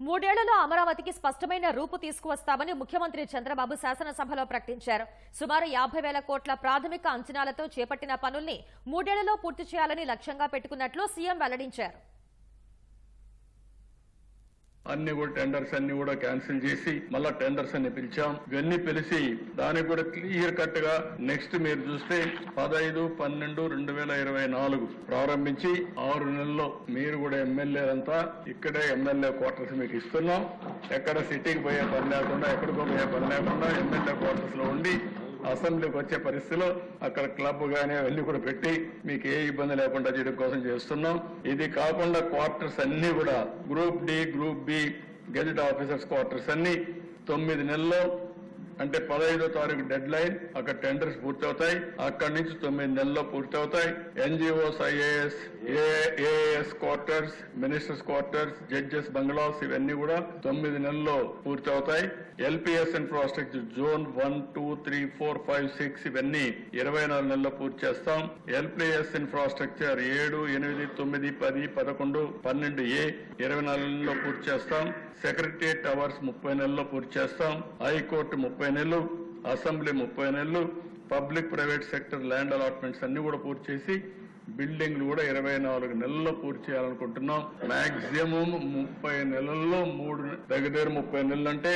మూడేళ్ళలో అమరావతికి స్పష్టమైన రూపు తీసుకువస్తామని ముఖ్యమంత్రి చంద్రబాబు శాసనసభలో ప్రకటించారు. సుమారు యాభై వేల కోట్ల ప్రాథమిక అంచనాలతో చేపట్టిన పనుల్ని మూడేళ్ళలో పూర్తి చేయాలని లక్ష్యంగా పెట్టుకున్నట్లు సీఎం వెల్లడించారు. అన్ని కూడా టెండర్స్ అన్ని కూడా క్యాన్సిల్ చేసి మళ్ళా టెండర్స్ అన్ని పిలిచాం. ఇవన్నీ పిలిచి దానికి కూడా క్లియర్ కట్గా నెక్స్ట్ మీరు చూస్తే పదహైదు పన్నెండు రెండు వేల ఇరవై నాలుగు ప్రారంభించి ఆరు నెలల్లో మీరు కూడా ఎమ్మెల్యేలంతా ఇక్కడే ఎమ్మెల్యే క్వార్టర్స్ మీకు ఇస్తున్నాం. ఎక్కడ సిటీకి పోయే పని లేకుండా ఎక్కడికో పోయే పని లేకుండా ఎమ్మెల్యే క్వార్టర్స్లో ఉండి అసెంబ్లీకి వచ్చే పరిస్థితిలో అక్కడ క్లబ్ గానీ వెళ్ళి కూడా పెట్టి మీకు ఏ ఇబ్బంది లేకుండా చేయడం కోసం చేస్తున్నాం. ఇది కాకుండా క్వార్టర్స్ అన్ని కూడా group D group B gazette officers quarters అన్ని తొమ్మిది నెలల్లో అంటే పదహైదో తారీఖు డెడ్ లైన్ అక్కడ టెండర్స్ పూర్తవుతాయి అక్కడి నుంచి తొమ్మిది నెలల్లో పూర్తవుతాయి NGOs IAS AAS quarters ministers quarters judges bungalows ఇవన్నీ కూడా తొమ్మిది నెలల్లో పూర్తవుతాయి LPS infrastructure zone one two three four five six ఇవన్నీ ఇరవై నాలుగు నెలల్లో పూర్తి చేస్తాం ఎల్పిఎస్ ఇన్ఫ్రాస్ట్రక్చర్ ఏడు ఎనిమిది తొమ్మిది పది పదకొండు పన్నెండు ఏ ఇరవై నాలుగు నెలల్లో పూర్తి చేస్తాం సెక్రటరియట్ టవర్స్ ముప్పై నెలల్లో పూర్తి చేస్తాం హైకోర్టు ముప్పై ముప్పై నెలలు అసెంబ్లీ ముప్పై నెలలు public private sector land allotments అన్ని కూడా పూర్తి చేసి బిల్డింగ్లు కూడా ఇరవై నాలుగు నెలల్లో పూర్తి చేయాలనుకుంటున్నాం. మాక్సిమం ముప్పై నెలల్లో మూడు దగ్గర దగ్గర ముప్పై నెలలు అంటే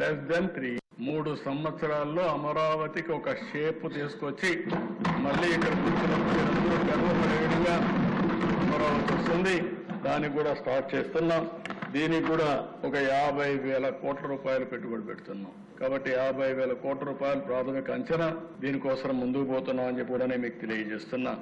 లెస్ దెన్ త్రీ మూడు సంవత్సరాల్లో అమరావతికి ఒక షేప్ తీసుకొచ్చి మళ్ళీ ఇక్కడ కూర్చున్నప్పుడు గర్వపడే విధంగా అమరావతి వస్తుంది. దానికి కూడా స్టార్ట్ చేస్తున్నాం. దీనికి కూడా ఒక యాభై వేల కోట్ల రూపాయలు పెట్టుబడి పెడుతున్నాం. కాబట్టి యాభై వేల కోట్ల రూపాయలు ప్రాథమిక అంచనా. దీనికోసం ముందుకు పోతున్నాం అని చెప్పి కూడా నేను మీకు తెలియజేస్తున్నా.